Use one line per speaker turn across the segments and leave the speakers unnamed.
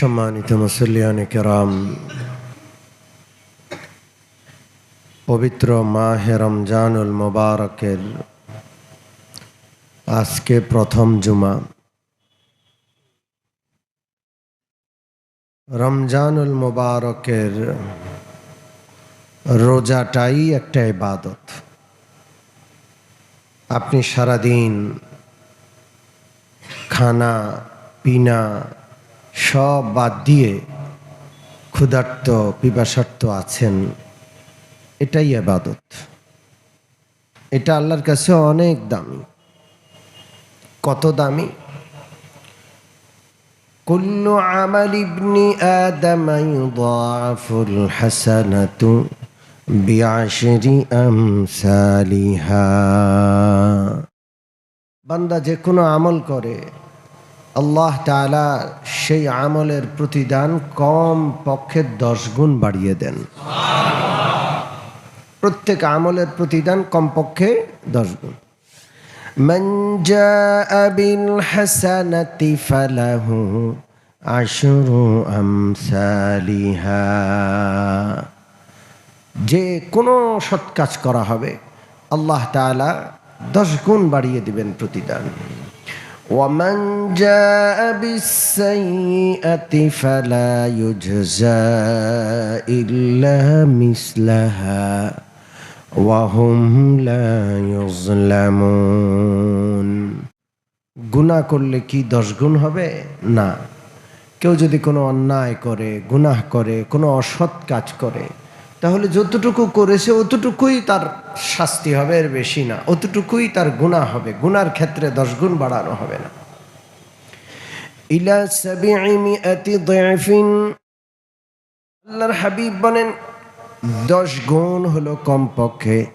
সম্মানিত মুসল্লিয়ান কেরাম, পবিত্র মাহে রমজানুল মোবারকের আজকে প্রথম জুমা। রমজানুল মোবারকের রোজাটাই একটা ইবাদত। আপনি সারাদিন খানা, পিনা সব বাদ দিয়ে ক্ষুধার্ত পিপাসার্থ আছেন এটাই আবাদত এটা আল্লাহর কাছে অনেক দামি কত দামি كل عمل ابن آدم يضاعف الحسنة بعشر أمثالها বান্দা যে কোনো আমল করে আল্লাহ তাআলা সেই আমলের প্রতিদান কম পক্ষে দশ গুণ বাড়িয়ে দেন প্রত্যেক আমলের প্রতিদান কমপক্ষে দশ গুণ من جاء بالحسنة فله عشر أمثالها যে কোনো সৎ কাজ করা হবে আল্লাহ তাআলা দশ গুণ বাড়িয়ে দিবেন প্রতিদান ومن جاء بالسيئة فلا يجزى إلا مثلها وهم لا يظلمون গুনাহ করলে কি দশ গুণ হবে না কেউ যদি কোনো অন্যায় করে গুনাহ করে কোনো অসৎ কাজ করে তাহলে যতটুকু করেছে, অতটুকুই তার শাস্তি হবে, এর বেশি না। অতটুকুই তার গুনাহ হবে। গুনার ক্ষেত্রে দশ গুণ বাড়ানো হবে না। ইলা আল্লাহর হাবিব বলেন, দশ গুণ হলো কমপক্ষে।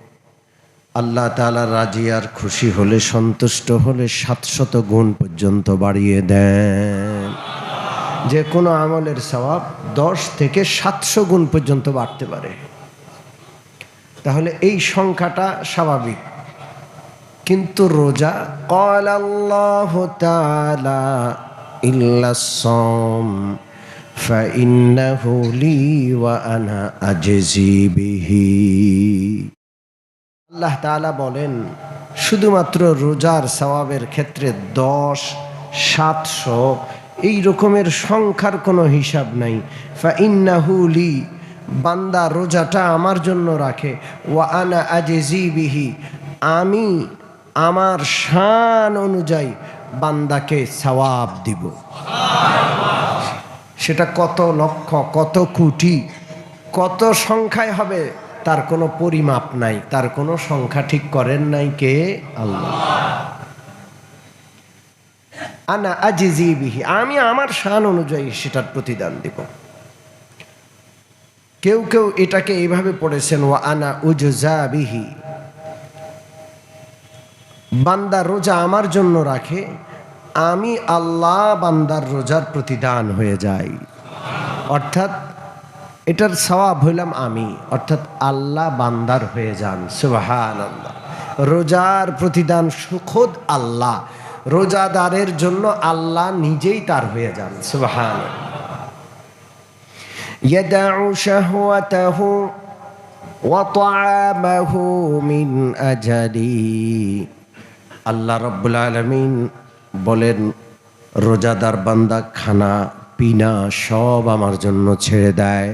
আল্লাহ তাআলা রাজি আর খুশি হলে, সন্তুষ্ট হলে সাতশত গুণ পর্যন্ত বাড়িয়ে দেন। যে কোনো আমলের সওয়াব দশ থেকে সাতশো গুণ পর্যন্ত বাড়তে পারে তাহলে এই সংখ্যাটা স্বাভাবিক কিন্তু রোজা قال الله تعالى إلا الصوم فإنه لي وأنا أجزي به আল্লাহ তাআলা বলেন শুধুমাত্র রোজার সওয়াবের ক্ষেত্রে দশ সাতশো এই রকমের সংখ্যার কোনো হিসাব নাই। ফাইন্নাহুলি বান্দা রোজাটা আমার জন্য রাখে। ওয়া আনা আজেজি বিহি, আমি আমার শান অনুযায়ী বান্দাকে সওয়াব দিব। সেটা কত লক্ষ, কত কোটি, কত সংখ্যায় হবে, তার কোনো পরিমাপ নাই। তার কোনো সংখ্যা ঠিক করেন নাই কে? আল্লাহ। আনা আজিজি বিহি, আমি আমার শান অনুযায়ী সেটার প্রতিদান দিব। কেউ কেউ এটাকে এইভাবে পড়েছেন ও আনা উজা বিহি। বান্দা রোজা আমার জন্য রাখে, আমি আল্লাহ বান্দার রোজার প্রতিদান হয়ে যাই। অর্থাৎ এটার সওয়াব হইলাম আমি, অর্থাৎ আল্লাহ বান্দার হয়ে যান আল্লাহ রোজার প্রতিদান সুখদ আল্লাহ। রোজাদারের জন্য আল্লাহ নিজেই তার হয়ে যান সুবাহান يدع شهوته وطعامه من أجلي আল্লাহ রব্বুল আলমিন বলেন রোজাদার বান্দা খানা পিনা সব আমার জন্য ছেড়ে দেয়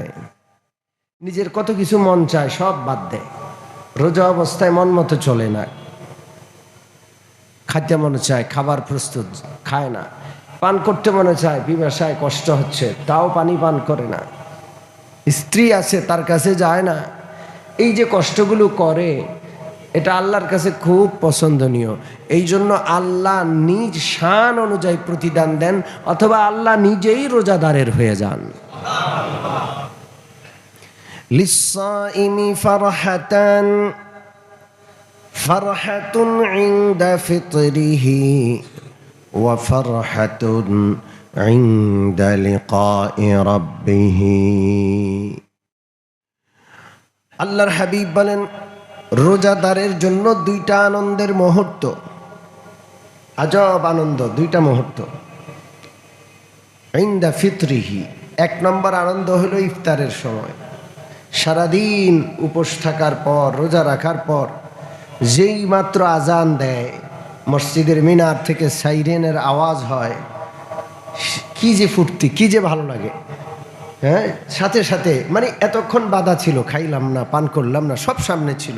নিজের কত কিছু মন চায় সব বাদ দেয় রোজা অবস্থায় মন মতো চলে না খাইতে মনে চায়, খাবার প্রস্তুত, খায় না। পান করতে মনে চায়, পিপাসায় কষ্ট হচ্ছে, তাও পানি পান করে না। স্ত্রী আছে, তার কাছে যায় না। এই যে কষ্টগুলো করে, এটা আল্লাহর কাছে খুব পছন্দনীয়। এই জন্য আল্লাহ নিজ শান অনুযায়ী প্রতিদান দেন, অথবা আল্লাহ নিজেই রোজাদারের হয়ে যান। লিসাইমি ফারহাতান فرحة عند فطره وفرحة عند لقاء ربه আল্লাহর হাবিব বলেন রোজাদারের জন্য দুইটা আনন্দের মুহূর্ত আজব আনন্দ দুইটা মুহূর্ত ইন্দা ফিতরিহি এক নম্বর আনন্দ হলো ইফতারের সময় সারাদিন উপোস থাকার পর রোজা রাখার পর যেই মাত্র আজান দেয়, মসজিদের মিনার থেকে সাইরেনের আওয়াজ হয়, কি যে ফুর্তি, কি যে ভালো লাগে। হ্যাঁ? সাথে সাথে মানে এতক্ষণ বাধা ছিল, খাইলাম না, পান করলাম না, সব সামনে ছিল।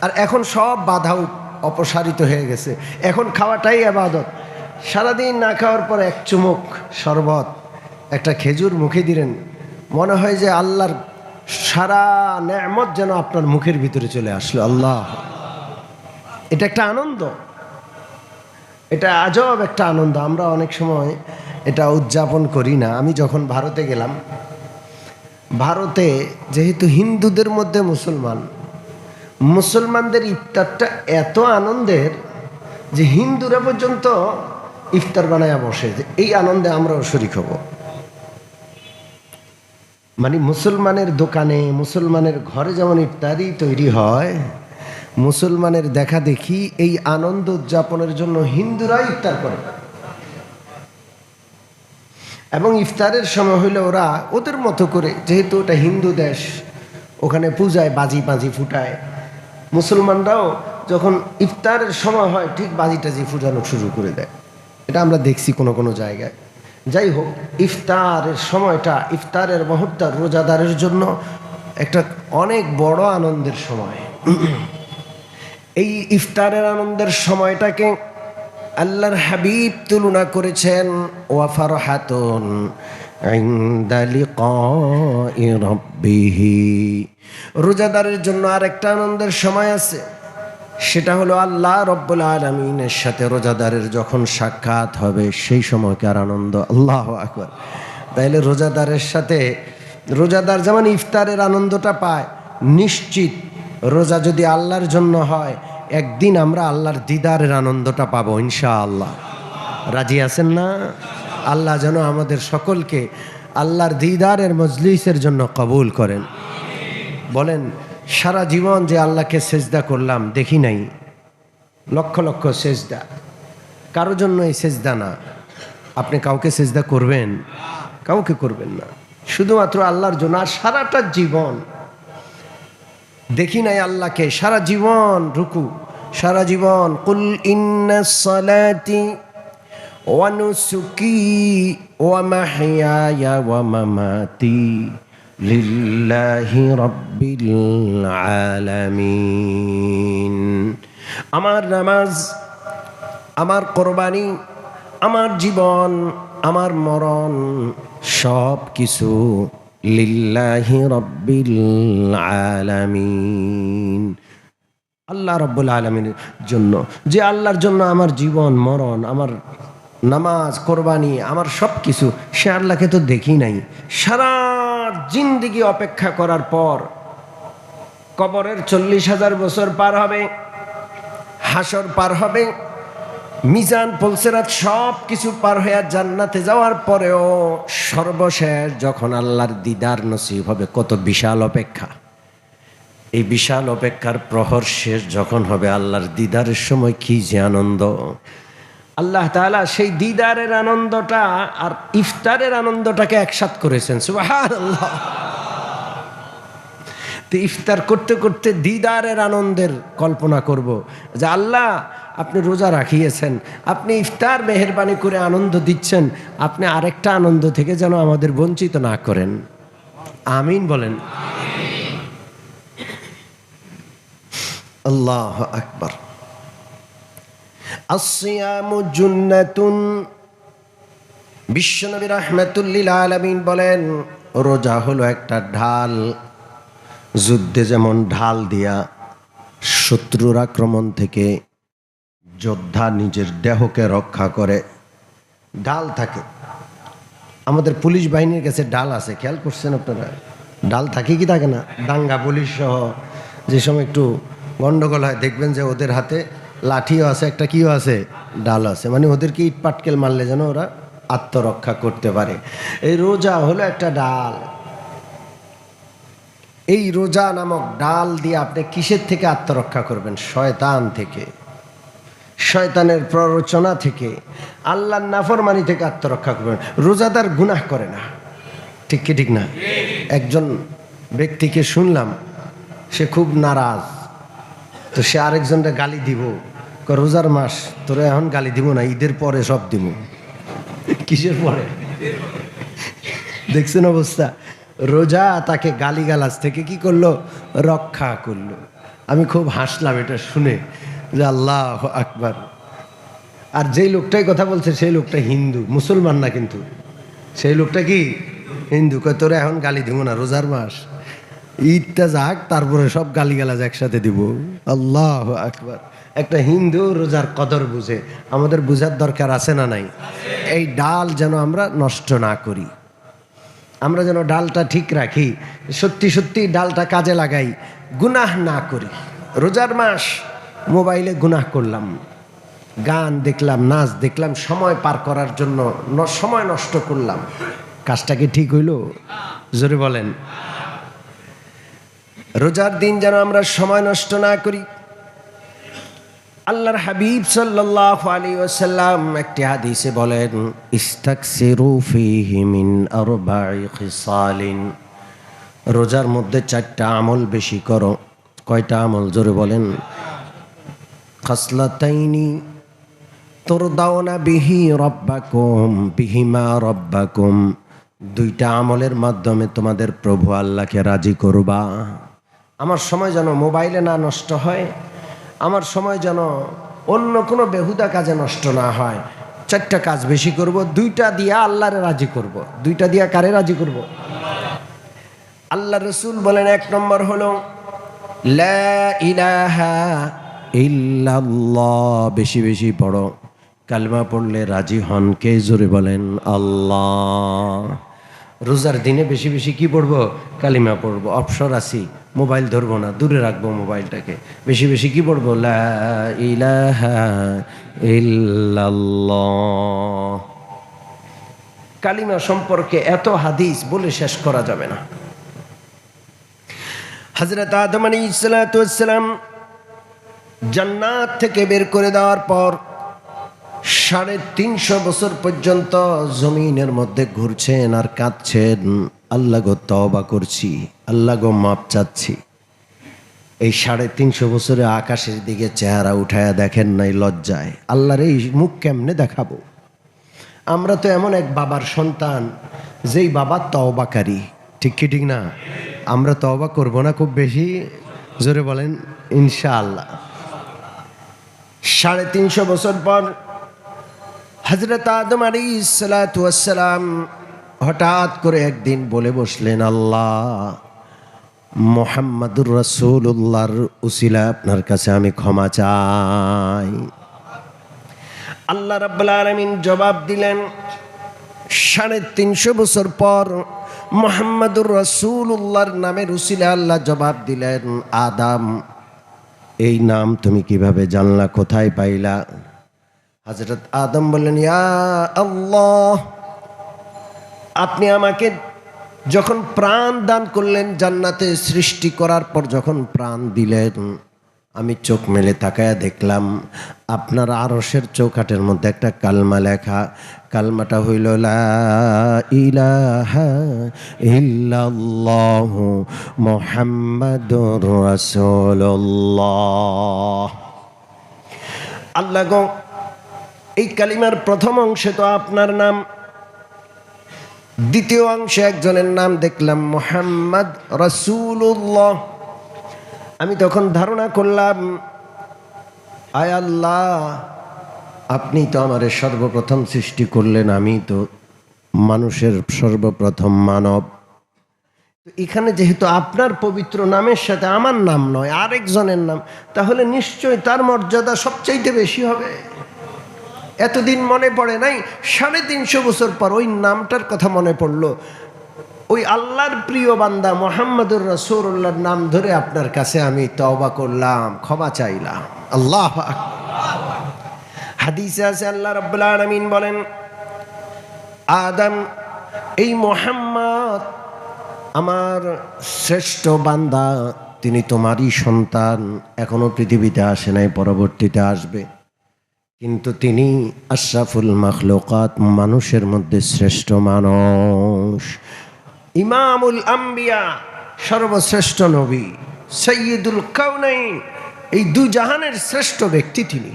আর এখন সব বাধাও অপসারিত হয়ে গেছে। এখন খাওয়াটাই আবাদত। সারাদিন না খাওয়ার পর এক চুমুক, শরবত, একটা খেজুর মুখে দিলেন। মনে হয় যে আল্লাহর সারা নেমত যেন আপনার মুখের ভিতরে চলে আসলো, আল্লাহ। এটা একটা আনন্দ। এটা আজব একটা আনন্দ। আমরা অনেক সময় এটা উদযাপন করি না। আমি যখন ভারতে গেলাম, ভারতে যেহেতু হিন্দুদের মধ্যে মুসলমান, মুসলমানদের ইফতারটা এত আনন্দের যে হিন্দুরা পর্যন্ত ইফতার বানায়া বসে যে এই আনন্দে আমরাও শরিক হব। মানে মুসলমানের দোকানে, মুসলমানের ঘরে যেমন ইফতারি তৈরি হয় মুসলমানের দেখা দেখি এই আনন্দ উদযাপনের জন্য হিন্দুরা ইফতার করে। এবং ইফতারের সময় হইলে ওরা ওদের মতো করে, যেহেতু ওটা হিন্দু দেশ, ওখানে পূজায় বাজি বাজি ফুটায়। মুসলমানরাও যখন ইফতারের সময় হয়, ঠিক বাজি টাজি ফুটানো শুরু করে দেয়। এটা আমরা দেখছি কোনো কোনো জায়গায়। যাই হোক, ইফতারের সময়টা, ইফতারের মুহূর্ত, রোজাদারের জন্য একটা অনেক বড় আনন্দের সময়। এই ইফতারের আনন্দের সময়টাকে আল্লাহর হাবিব তুলনা করেছেন ওয়াফার হাতুন রোজাদারের জন্য আরেকটা আনন্দের সময় আছে, সেটা হলো আল্লাহ রব্বুল আলমিনের সাথে রোজাদারের যখন সাক্ষাৎ হবে, সেই সময়কার আনন্দ, আল্লাহ আকবর। তাইলে রোজাদারের সাথে, রোজাদার যেমন ইফতারের আনন্দটা পায়, নিশ্চিত রোজা যদি আল্লাহর জন্য হয়, একদিন আমরা আল্লাহর দিদারের আনন্দটা পাবো ইনশা আল্লাহ রাজি আছেন না? আল্লাহ যেন আমাদের সকলকে আল্লাহর দিদারের মজলিসের জন্য কবুল করেন। বলেন, সারা জীবন যে আল্লাহকে সেজদা করলাম, দেখি নাই। লক্ষ লক্ষ সেজদা। কারও জন্য এই সেজদা না। আপনি কাউকে সেজদা করবেন? কাউকে করবেন না। শুধুমাত্র আল্লাহর জন্য আর সারাটা জীবন দেখি নাই আল্লাহকে, সারা জীবন রুকু, সারা জীবন, কুল ইন্না সালাতি ওয়া নুসুকি ওয়া মাহইয়ায়া ওয়া মামাতি লিল্লাহি রাব্বিল আলামিন। আমার নামাজ, আমার কোরবানি, আমার জীবন, আমার মরণ সব কিছু লিল্লাহি রব্বিল আলামিন। আল্লাহ রব্বুল আলমিনের জন্য, যে আল্লাহর জন্য আমার জীবন, মরণ, আমার নামাজ, কোরবানি, আমার সব কিছু সে আল্লাহকে তো দেখি নাই। সারা জিন্দিগি অপেক্ষা করার পর কবরের চল্লিশ হাজার বছর পার হবে হাসর পার হবে মিজান পলসেরাত সব কিছু পার হয়ে জান্নাতে যাওয়ার পরেও সর্বশেষ যখন আল্লাহর দিদার নসিব হবে, কত বিশাল অপেক্ষা। এই বিশাল অপেক্ষার প্রহর শেষ যখন হবে, আল্লাহর দিদারের সময় কি যে আনন্দ। আল্লাহ তাআলা সেই দিদারের আনন্দটা আর ইফতারের আনন্দটাকে একসাথ করেছেন ইফতার করতে করতে দিদারের আনন্দের কল্পনা করব যে, আল্লাহ আপনি রোজা রাখিয়েছেন, আপনি ইফতার মেহরবানি করে আনন্দ দিচ্ছেন, আপনি আরেকটা আনন্দ থেকে যেন আমাদের বঞ্চিত না করেন। আমিন বলেন। আল্লাহ আকবার। বিশ্বনবী রহমাতুল্লিল আলামিন বলেন, রোজা হলো একটা ঢাল। যুদ্ধে যেমন ঢাল দিয়া শত্রুর আক্রমণ থেকে যোদ্ধা নিজের দেহকে রক্ষা করে। ডাল থাকে। আমাদের পুলিশ বাহিনীর কাছে ডাল আছে, খেয়াল করছেন আপনারা? ডাল থাকে কি থাকে না? দাঙ্গা পুলিশ সহ যে সময় একটু গন্ডগোল হয়, দেখবেন যে ওদের হাতে লাঠিও আছে, একটা কিও আছে, ডাল আছে। মানে ওদেরকে ইট পাটকেল মারলে যেন ওরা আত্মরক্ষা করতে পারে। এই রোজা হলো একটা ডাল। এই রোজা নামক ডাল দিয়ে আপনি কিসের থেকে আত্মরক্ষা করবেন? শয়তান থেকে। শয়তানের প্ররোচনা থেকে আল্লাহর নাফরমানি থেকে আত্মরক্ষা করবেন। রোজাদার গুনাহ করে না। ঠিক কি, ঠিক না? একজন ব্যক্তিকে শুনলাম, সে খুব নারাজ। তো সে আরেকজনটা গালি দিব। রোজার মাস, তোরা এখন গালি দিব না, ঈদের পরে সব দিব। কিসের পরে? দেখছেন অবস্থা? রোজা তাকে গালিগালাজ থেকে কি করল? রক্ষা করল। আমি খুব হাসলাম এটা শুনে। যে আল্লাহ আকবার। আর যেই লোকটাই কথা বলছে, সেই লোকটা হিন্দু, মুসলমান না কিন্তু। সেই লোকটা কি? হিন্দু। কয়, তোরা এখন গালি দিব না, রোজার মাস। ঈদটা যাক, তারপরে সব গালিগালাজ একসাথে দিব। আল্লাহ আকবার। একটা হিন্দু রোজার কদর বুঝে। আমাদের বুঝার দরকার আছে না নাই? এই ডাল যেন আমরা নষ্ট না করি। আমরা যেন ডালটা ঠিক রাখি। সত্যি সত্যি ডালটা কাজে লাগাই। গুনাহ না করি। রোজার মাস মোবাইলে গুনাহ করলাম, গান দেখলাম, নাচ দেখলাম, সময় পার করার জন্য সময় নষ্ট করলাম। কাজটা কি ঠিক হইল? জোরে বলেন। রোজার দিন যেন আমরা সময় নষ্ট না করি। আল্লাহর হাবিব সাল্লাল্লাহু আলাইহি ওয়াসাল্লাম একটি হাদিসে বলেন, ইস্তাকসিরু ফীহি মিন আরবা'i খিসালিন। রোজার মধ্যে চারটা আমল বেশি করো। কয়টা আমল? জোরে বলেন। খাসলাতাইনি। তোরদাওনা বিহি রব্বাকুম, বিহিমা রব্বাকুম। দুইটা আমলের মাধ্যমে তোমাদের প্রভু আল্লাহকে রাজি করবা। আমার সময় যেন মোবাইলে না নষ্ট হয়, আমার সময় যেন অন্য কোনো বেহুদা কাজে নষ্ট না হয়। চারটা কাজ বেশি করব, দুইটা দিয়া আল্লাহরে রাজি করব। দুইটা দিয়া কারে রাজি করব? আল্লাহ রসুল বলেন, এক নম্বর হলো, লা ইলাহা ইল্লাল্লাহ, বেশি বেশি পড়ো। কালমা পড়লে রাজি হন কে জোরে বলেন? আল্লাহ। রোজার দিনে বেশি বেশি কি পড়ব? কালিমা পড়ব। অপসর আছি, মোবাইল ধরবো না, দূরে রাখব মোবাইলটাকে। বেশি বেশি কি পড়ব? কালিমা সম্পর্কে এত হাদিস বলে শেষ করা যাবে না। হজরত আদম ইসালাতাম জান্নাত থেকে বের করে দেওয়ার পর সাড়ে তিনশো বছর পর্যন্ত জমিনের মধ্যে ঘুরছেন আর কাঁদছেন। আল্লাহ গো তবা করছি, আল্লাহ গো মাপ চাচ্ছি। এই সাড়ে তিনশো বছরে আকাশের দিকে চেহারা উঠায়া দেখেন নাই লজ্জায়। আল্লাহর এই মুখ কেমনে দেখাবো? আমরা তো এমন এক বাবার সন্তান, যেই বাবা তওবাকারী। ঠিক কি ঠিক না? আমরা তওবা করব না খুব বেশি? জোরে বলেন, ইনশাআল্লাহ। সাড়ে তিনশো বছর পর হজরত আদম আলী সালাম হঠাৎ করে একদিন বলে বসলেন, আল্লাহ, মোহাম্মদুর রসুল্লাহর উসিলা আপনার কাছে আমি ক্ষমা চাই। আল্লাহ রাব্বুল আলামিন জবাব দিলেন, সাড়ে তিনশো বছর পর মোহাম্মদুর রসুল্লাহর নামে রুসিলে আল্লাহ জবাব দিলেন, আদাম এই নাম তুমি কীভাবে জানলা কোথায় পাইলা? হজরত আদম বললেন, ইয়া আল্লাহ, আপনি আমাকে যখন প্রাণ দান করলেন জান্নাতে সৃষ্টি করার পর যখন প্রাণ দিলেন আমি চোখ মেলে তাকায়া দেখলাম, আপনার আরসের চৌকাটের মধ্যে একটা কালমা লেখা। কালমাটা হইল রাসূলুল্লাহ। আল্লাহ গো, এই কালিমার প্রথম অংশে তো আপনার নাম, দ্বিতীয় অংশে একজনের নাম দেখলাম, মোহাম্মদ রসুল্লাহ আমি তখন ধারণা করলাম, আয় আল্লাহ, আপনি তো আমার সর্বপ্রথম সৃষ্টি করলেন, আমি তো মানুষের সর্বপ্রথম মানব। এখানে যেহেতু আপনার পবিত্র নামের সাথে আমার নাম নয়, আরেকজনের নাম, তাহলে নিশ্চয়ই তার মর্যাদা সবচাইতে বেশি হবে। এতদিন মনে পড়ে নাই, সাড়ে তিনশো বছর পর ওই নামটার কথা মনে পড়ল। ওই আল্লাহর প্রিয় বান্দা মোহাম্মদুর রসুল্লাহর নাম ধরে আপনার কাছে আমি তওবা করলাম, ক্ষমা চাইলাম। আল্লাহ হাদিসে আছে, আল্লাহ রব্বুল আলামিন বলেন, আদম, এই মোহাম্মদ আমার শ্রেষ্ঠ বান্দা, তিনি তোমারই সন্তান, এখনও পৃথিবীতে আসে নাই, পরবর্তীতে আসবে। কিন্তু তিনি আশরাফুল মখলুকাত, মানুষের মধ্যে শ্রেষ্ঠ মানুষ। ইমামুল আম্বিয়া, সর্বশ্রেষ্ঠ নবী, সৈয়দুল কাউনাইন, এই দু জাহানের শ্রেষ্ঠ ব্যক্তি তিনি।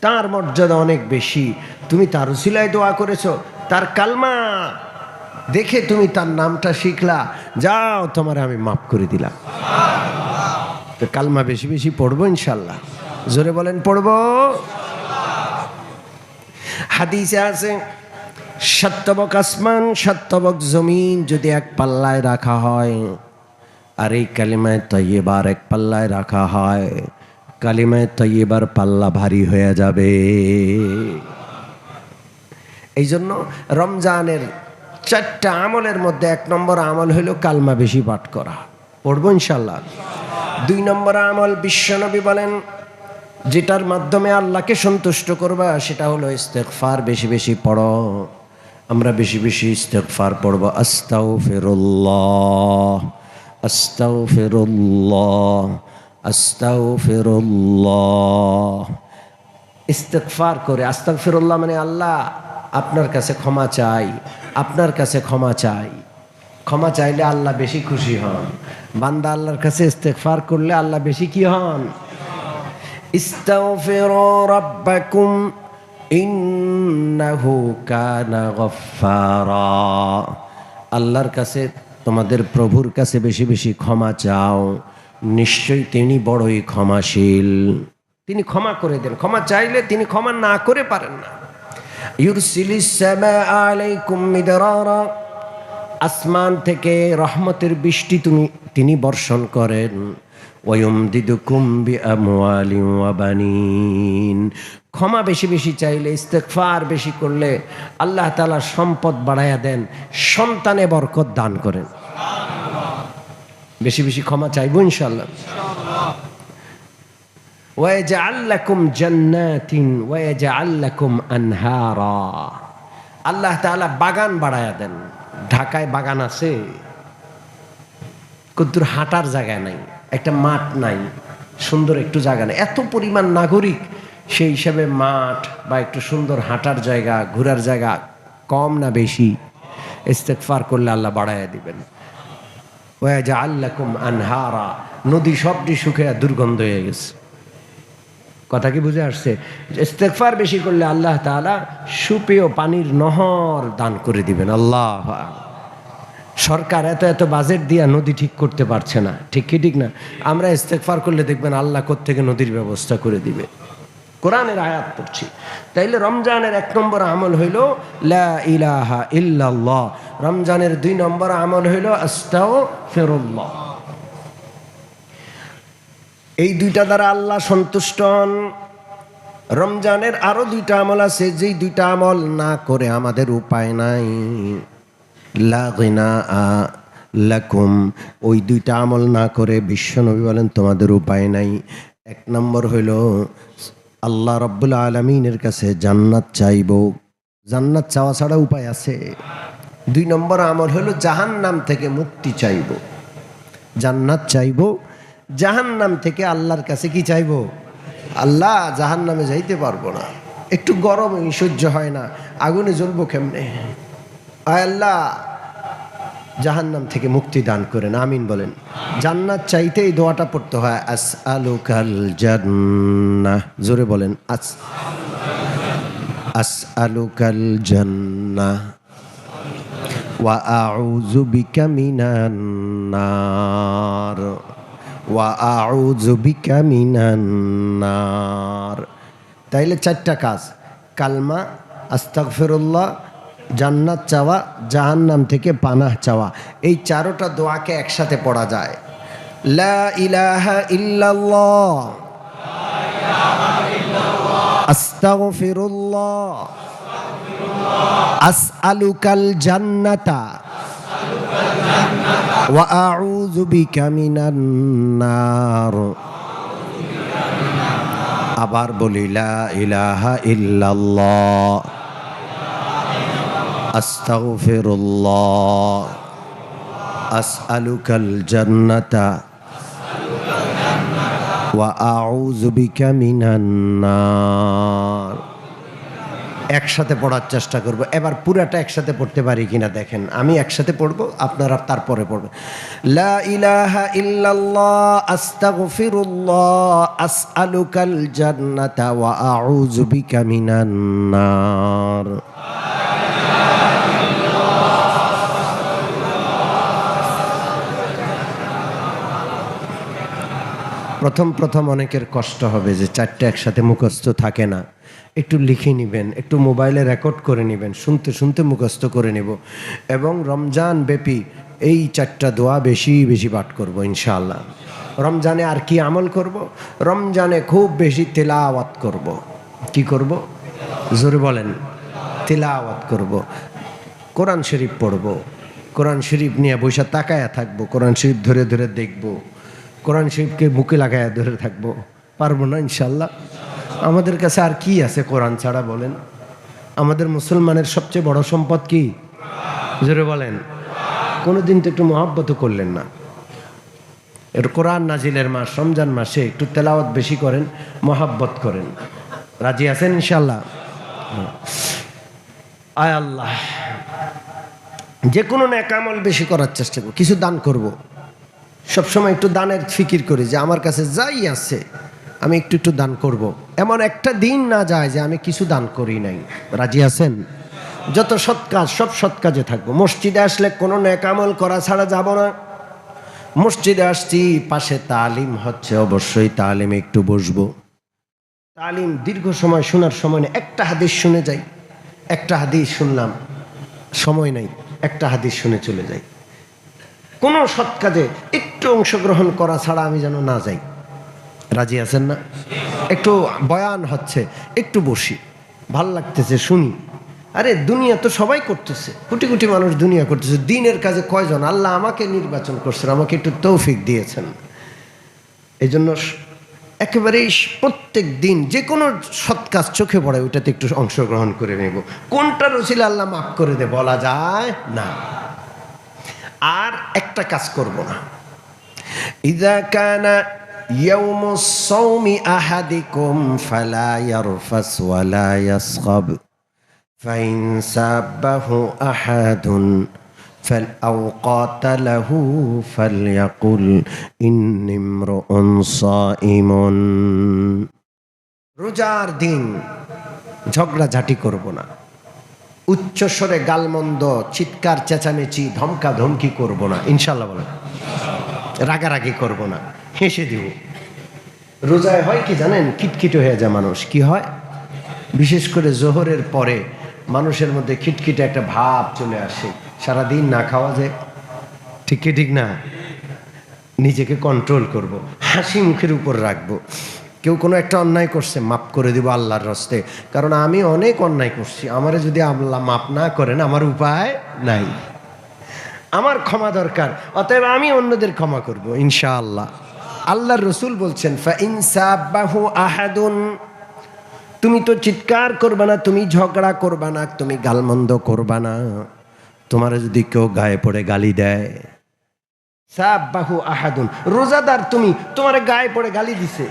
তার মর্যাদা অনেক বেশি। তুমি তার উসিলায় দোয়া করেছ, তার কালমা দেখে তুমি তার নামটা শিখলা। যাও, তোমার আমি মাফ করে দিলাম। তো কালমা বেশি বেশি পড়ব ইনশাল্লাহ জোরে বলেন, পড়ব? হাদিসে আছে সত্যবক আসমান সত্যবক জমিন যদি এক পাল্লায় রাখা হয়, আর এই কালিমায় তৈবার এক পাল্লায় রাখা হয়, কালিমায় তৈবার পাল্লা ভারী হয়ে যাবে। এই জন্য রমজানের চারটা আমলের মধ্যে এক নম্বর আমল হইল কালমা বেশি পাঠ করা। পড়ব ইনশাল্লাহ দুই নম্বর আমল বিশ্বনবী বলেন, যেটার মাধ্যমে আল্লাহকে সন্তুষ্ট করবা, সেটা হলো ইস্তেকফার বেশি বেশি পড়ো। আমরা বেশি বেশি ইস্তেকফার পড়ব। আস্তাও ফেরুল্লাহ আস্তাও ফেরুল্লাহ আস্তাও ফেরুল্লাহ ইস্তেকফার করে আস্তাও ফেরুল্লাহ মানে আল্লাহ আপনার কাছে ক্ষমা চাই, আপনার কাছে ক্ষমা চাই। ক্ষমা চাইলে আল্লাহ বেশি খুশি হন। বান্দা আল্লাহর কাছে ইস্তেকফার করলে আল্লাহ বেশি কি হন? ইস্তাও ফেরো রাব্বাকুম ইন্নাহু কানা গফফারা। আল্লাহর কাছে, তোমাদের প্রভুর কাছে বেশি বেশি ক্ষমা চাও। নিশ্চয়ই তিনি বড়ই ক্ষমাশীল। তিনি ক্ষমা করে দেন। ক্ষমা চাইলে তিনি ক্ষমা না করে পারেন না। আসমান থেকে রহমতের বৃষ্টি তুমি, তিনি বর্ষণ করেন। ওয়ুমদিদুকুম বি আমওয়ালিন ক্ষমা বেশি বেশি চাইলে ইস্তেকফার বেশি করলে আল্লাহ তালা সম্পদ বাড়াইয়া দেন, সন্তানে বরকত দান করেন। বেশি বেশি ক্ষমা চাইব ইনশাল্লাহ ওয়াজাআল্লাকুম জান্নাতিন ওয়াজাআল্লাকুম আনহারা আল্লাহ তাআলা বাগান বাড়ায়া দেন। ঢাকায় বাগান আছে কুদ্দুর হাঁটার জায়গায় নাই। একটা মাঠ নাই, সুন্দর একটু জায়গা নেই। এত পরিমাণ নাগরিক, সেই হিসাবে মাঠ বা একটু সুন্দর হাঁটার জায়গা, ঘোরার জায়গা কম না বেশি। ইস্তেকফার করলে আল্লাহ বাড়াইয়া দিবেন। ওয়াজা আল্লাকুম আনহারা, নদী সবটি শুকে দুর্গন্ধ হয়ে গেছে। কথা কি বুঝে আসছে? ইস্তেকফার বেশি করলে আল্লাহ তাআলা সুপেয় পানির নহর দান করে দিবেন। আল্লাহ সরকার এত এত বাজেট দিয়া নদী ঠিক করতে পারছে না। ঠিক কি ঠিক না? আমরা ইস্তেকফার করলে দেখবেন আল্লাহ থেকে নদীর ব্যবস্থা করে দিবে। কোরআনের আয়াত পড়ছি। তাইলে রমজানের এক নম্বর আমল হইল, লা রমজানের দুই নম্বর আমল হইল আস্তাও এই দুইটা দ্বারা আল্লাহ সন্তুষ্ট হন। রমজানের আরও দুইটা আমল আছে, যেই দুইটা আমল না করে আমাদের উপায় নাই। লাগিনা লাকুম। ওই দুইটা আমল না করে বিশ্বনবী বলেন, তোমাদের উপায় নাই। এক নম্বর হইল, আল্লাহ রব্বুল আলমিনের কাছে জান্নাত চাইব। জান্নাত চাওয়া ছাড়া উপায় আছে। দুই নম্বর আমল হলো জাহান নাম থেকে মুক্তি চাইব। জান্নাত চাইব। জাহান নাম থেকে আল্লাহর কাছে কি চাইব? আল্লাহ জাহান নামে যাইতে পারব না। একটু গরম সহ্য হয় না। আগুনে জ্বলবো কেমনে? আয় আল্লাহ জাহান্নাম থেকে মুক্তি দান করেন, আমিন বলেন। জান্নাত চাইতে এই দোয়াটা পড়তে হয় আস আলুকাল জান্নাহ। জোরে বলেন, আস আস আলুকাল জান্নাহ। ওয়া আউযু বিকা মিনান নার। ওয়া আউযু বিকা মিনান নার। তাইলে চারটা কাজ। কালমা, আস্তাগফিরুল্লাহ জান্নাত চাওয়া, জাহান্নাম থেকে পানাহ চাওয়া। এই চারোটা দোয়াকে একসাথে পড়া যায়। লা ইলাহা আবার বলি, লা ইলাহা ইল্লাল্লাহ। أستغفر الله أسألك الجنة وأعوذ بك من النار একসাথে পড়ার চেষ্টা করব এবার পুরাটা একসাথে পড়তে পারি কিনা দেখেন আমি একসাথে পড়বো আপনারা তারপরে পড়বেন লা ইলাহা ইল্লাল্লাহ আস্তাগফিরুল্লাহ আসআলুকাল জান্নাতা ওয়া আউযু বিকা মিনান নার প্রথম প্রথম অনেকের কষ্ট হবে যে চারটে একসাথে মুখস্থ থাকে না। একটু লিখে নেবেন, একটু মোবাইলে রেকর্ড করে নেবেন, শুনতে শুনতে মুখস্থ করে নেব। এবং রমজান ব্যাপী এই চারটা দোয়া বেশি বেশি পাঠ করব ইনশাআল্লাহ। রমজানে আর কি আমল করব? রমজানে খুব বেশি তেলাওয়াত করব। কি করব? জোরে বলেন, তেলাওয়াত করব। কোরআন শরীফ পড়ব। কোরআন শরীফ নিয়ে বৈশা তাকায়া থাকব, কোরআন শরীফ ধরে ধরে দেখব। কোরআন শরীফকে বুকে লাগায়া ধরে থাকব। পারব না ইনশাল্লাহ আমাদের কাছে আর কি আছে কোরআন ছাড়া বলেন? আমাদের মুসলমানের সবচেয়ে বড় সম্পদ কি? জোরে বলেন। কোনো দিন তো একটু মহাব্বত করলেন না। এর কোরআন নাজিলের মাস, রমজান মাসে একটু তেলাওয়াত বেশি করেন, মহাব্বত করেন। রাজি আছেন ইনশাল্লাহ আয় আল্লাহ। যে কোনো ন্যাকামল বেশি করার চেষ্টা করব। কিছু দান করব। সবসময় একটু দানের ফিকির করি যে আমার কাছে যাই আছে, আমি একটু একটু দান করব। এমন একটা দিন না যায় যে আমি কিছু দান করি নাই। রাজি আছেন? যত সৎ কাজ, সব সৎ কাজে থাকব। মসজিদে আসলে কোনো ন্যাকামল করা ছাড়া যাব না। মসজিদে আসছি, পাশে তালিম হচ্ছে, অবশ্যই তালিমে একটু বসবো। তালিম দীর্ঘ সময় শোনার সময় নেই। একটা হাদিস শুনে যাই। একটা হাদিস শুনলাম। সময় নাই। একটা হাদিস শুনে চলে যাই। কোনো সৎ কাজে একটু অংশগ্রহণ করা ছাড়া আমি যেন না যাই। রাজি আছেন না? একটু বয়ান হচ্ছে, একটু বসি। ভালো লাগতেছে, শুনি। আরে, দুনিয়া তো সবাই করতেছে। কোটি কোটি মানুষ দুনিয়া করতেছে। দিনের কাজে কয়জন? আল্লাহ আমাকে নির্বাচন করছেন, আমাকে একটু তৌফিক দিয়েছেন। এই জন্য একেবারেই প্রত্যেক দিন যে কোনো সৎ কাজ চোখে পড়ে ওইটাতে একটু অংশগ্রহণ করে নেব কোনটা রসিল আল্লাহ মাফ করে দে বলা যায় না আর একটা কাজ করব না ইদা কানা يوم الصوم أحدكم فلا يرفس ولا يصخب فإن سابه أحد فأو قاتله فليقل إني امرؤ صائم রোজার দিন ঝগড়াঝাটি করব না উচ্চস্বরে গালমন্দ চিৎকার চেঁচামেচি ধমকা ধমকি করব না ইনশাল্লাহ বলেন রাগারাগি করব না হেসে দিব রোজায় হয় কি জানেন খিটখিটে হয়ে যায় মানুষ কি হয় বিশেষ করে জোহরের পরে মানুষের মধ্যে খিটখিটে একটা ভাব চলে আসে সারাদিন না খাওয়া যায় ঠিক কি ঠিক না? নিজেকে কন্ট্রোল করব, হাসি মুখের উপর রাখব। কেউ কোনো একটা অন্যায় করছে মাপ করে দিব আল্লাহর রস্তে। কারণ আমি অনেক অন্যায় করছি, আমারে যদি আল্লাহ মাপ না করেন, আমার উপায় নাই। আমার ক্ষমা দরকার, অতএব আমি অন্যদের ক্ষমা করব, ইনশাআল্লাহ। আল্লাহর রসুল বলছেন আহাদুন। তুমি তো চিৎকার করবা না, তুমি ঝগড়া করবা না, তুমি গালমন্দ করবা না। তোমার যদি কেউ গায়ে পড়ে গালি দেয়? সাবাহু আহাদুন। রোজাদার তুমি, তোমার গায়ে পড়ে গালি দিছে।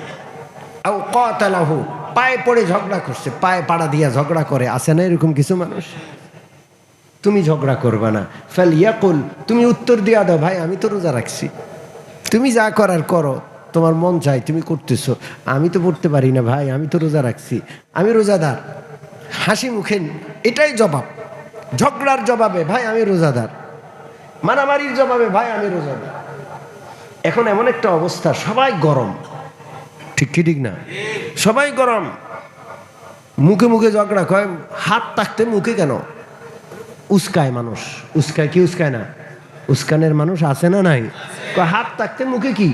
কতালাহু, পায়ে পড়ে ঝগড়া করছে, পায়ে পাড়া দিয়া ঝগড়া করে। আসে না এরকম কিছু মানুষ? তুমি ঝগড়া করবা না। ফেল ইয়াকুল, তুমি উত্তর দিয়া দাও, ভাই, আমি তো রোজা রাখছি। তুমি যা করার করো, তোমার মন চাই তুমি করতেছো। আমি তো পড়তে পারি না, ভাই, আমি তো রোজা রাখছি। আমি রোজাদার। হাসি মুখে এটাই জবাব। ঝগড়ার জবাবে, ভাই, আমি রোজাদার। মারামারির জবাবে, ভাই, আমি রোজাদার। এখন এমন একটা অবস্থা, সবাই গরম। ঠিক কি ঠিক না? সবাই গরম। মুখে মুখে ঝগড়া, কয়, হাত থাকতে মুখে কেন? উস্কায় মানুষ। উস্কায় কি উস্কায় না? উস্কানের মানুষ আছে না নাই? হাত থাকতে মুখে কি?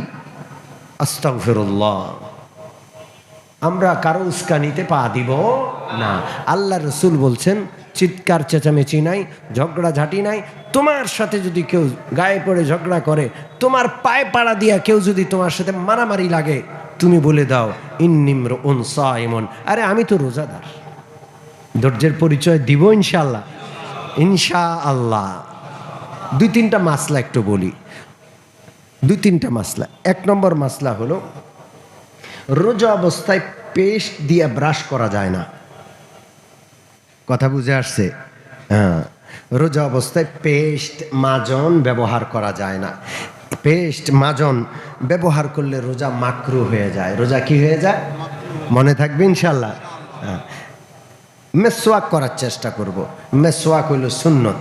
আস্তাগফিরুল্লাহ। আমরা কারও উস্কানিতে পা দিব না। আল্লাহ রসুল বলছেন চিৎকার চেঁচামেচি নাই, ঝগড়া ঝাঁটি নাই। তোমার সাথে যদি কেউ গায়ে পড়ে ঝগড়া করে, তোমার পায়ে পাড়া দিয়া কেউ যদি তোমার সাথে মারামারি লাগে, তুমি বলে দাও ইন্নিম্র উনসা এমন আরে, আমি তো রোজাদার। ধৈর্যের পরিচয় দিব ইনশাল্লাহ ইনশা আল্লাহ দুই তিনটা মাসলা একটু বলি। দুই তিনটা মাসলা। এক নম্বর মাসলা হলো, রোজা অবস্থায় পেস্ট দিয়ে ব্রাশ করা যায় না। কথা বুঝে আসছে? হ্যাঁ। রোজা অবস্থায় পেস্ট, মাজন ব্যবহার করা যায় না। পেস্ট, মাজন ব্যবহার করলে রোজা মাকরু হয়ে যায়। রোজা কি হয়ে যায়? মনে থাকবে ইনশাল্লাহ হ্যাঁ। মেসোয়াক করার চেষ্টা করব। মেসোয়াক হইল সুন্নত।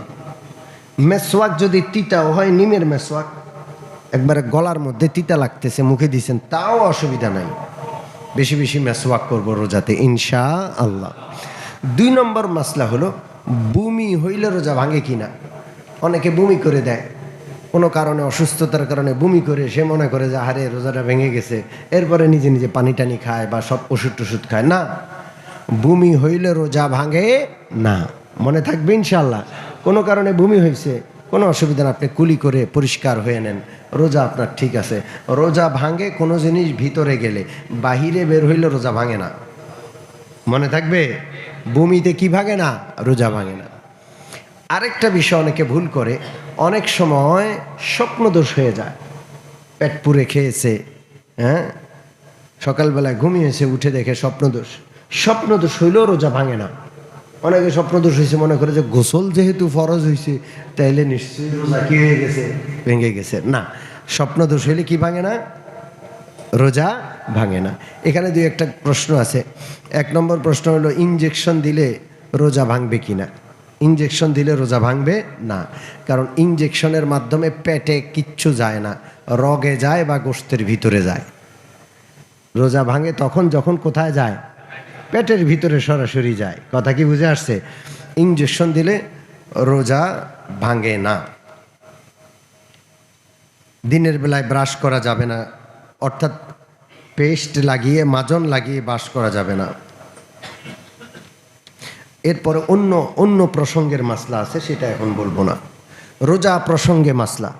মেসোয়াক যদি তিতাও হয়, নিমের মেসোয়াক একবারে গলার মধ্যে তিতা লাগতেছে, মুখে দিছেন, তাও অসুবিধা নাই। বেশি বেশি মেসোয়াক করব রোজাতে ইনশা আল্লাহ দুই নম্বর মাসলা হলো, বমি হইলে রোজা ভাঙে কিনা? অনেকে বমি করে দেয়। কোনো কারণে অসুস্থতার কারণে বমি করে, সে মনে করে যে, আহারে, রোজাটা ভেঙে গেছে। এরপরে নিজে নিজে পানি টানি খায় বা সব ওষুধ টষুধ খায়। না, বমি হইলে রোজা ভাঙে না। মনে থাকবে ইনশাল্লাহ কোনো কারণে বমি হয়েছে কোনো অসুবিধা না। আপনি কুলি করে পরিষ্কার হয়ে নেন। রোজা আপনার ঠিক আছে। রোজা ভাঙে কোনো জিনিস ভিতরে গেলে, বাহিরে বের হইলে রোজা ভাঙে না। মনে থাকবে? বমিতে কি ভাঙে না, রোজা ভাঙে না। আরেকটা বিষয় অনেকে ভুল করে, অনেক সময় স্বপ্নদোষ হয়ে যায়। পেট পুরে খেয়েছে হ্যাঁ? সকালবেলায় ঘুমিয়েছে উঠে দেখে স্বপ্নদোষ। স্বপ্নদোষ হইলেও রোজা ভাঙে না। অনেকে স্বপ্নদোষ হয়েছে মনে করে যে গোসল যেহেতু ফরজ হয়েছে তাইলে নিশ্চয়ই রোজা কি হয়ে গেছে? ভেঙে গেছে। না, স্বপ্নদোষ হইলে কি ভাঙে না? রোজা ভাঙে না। এখানে দুই একটা প্রশ্ন আছে। এক নম্বর প্রশ্ন হলো ইঞ্জেকশন দিলে রোজা ভাঙবে কি না? ইঞ্জেকশন দিলে রোজা ভাঙবে না। কারণ ইঞ্জেকশনের মাধ্যমে পেটে কিচ্ছু যায় না। রগে যায় বা গোস্তের ভিতরে যায়। রোজা ভাঙে তখন যখন কোথায় যায়? পেটের ভিতরে সরাসরি যায়। কথা কি বুঝে আসছে? ইঞ্জেকশন দিলে রোজা ভাঙে না। দিনের বেলায় ব্রাশ করা যাবে না। অর্থাৎ পেস্ট লাগিয়ে, মাজন লাগিয়ে বাস করা যাবে না। এরপরে অন্য অন্য প্রসঙ্গের মাসলা আছে, সেটা এখন বলব না। রোজা প্রসঙ্গে মাসলা।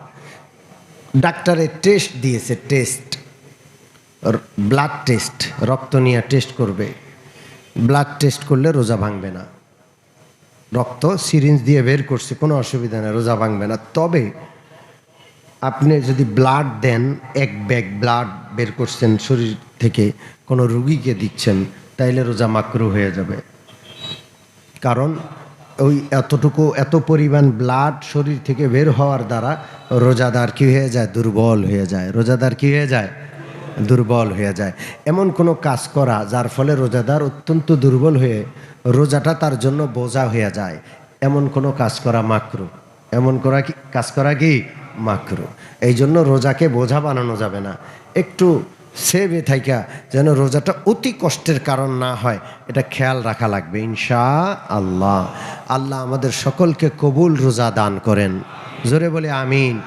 ডাক্তারে টেস্ট দিয়েছে, টেস্ট। ব্লাড টেস্ট, রক্ত নিয়ে টেস্ট করবে। ব্লাড টেস্ট করলে রোজা ভাঙবে না। রক্ত, সিরিঞ্জ দিয়ে বের করছে, কোনো অসুবিধা নেই, রোজা ভাঙবে না। তবে আপনি যদি ব্লাড দেন, এক ব্যাগ ব্লাড বের করছেন, শরীর থেকে কোনো রুগীকে দিচ্ছেন, তাইলে রোজা মাকরু হয়ে যাবে। কারণ ওই এতটুকু, এত পরিমাণ ব্লাড শরীর থেকে বের হওয়ার দ্বারা রোজাদার কি হয়ে যায়? দুর্বল হয়ে যায়। রোজাদার কি হয়ে যায়? দুর্বল হয়ে যায়। এমন কোনো কাজ করা, যার ফলে রোজাদার অত্যন্ত দুর্বল হয়ে রোজাটা তার জন্য বোঝা হয়ে যায়। এমন কোনো কাজ করা মাকরু? এমন করা কি, কাজ করা কি? মাকরু। এই জন্য রোজাকে বোঝা বানানো যাবে না। একটু সেভে থাইকা যেন রোজাটা অতি কষ্টের কারণ না হয়, এটা খেয়াল রাখা লাগবে ইনশা আল্লাহ আল্লাহ আমাদের সকলকে কবুল রোজা দান করেন। জোরে বলে আমিন।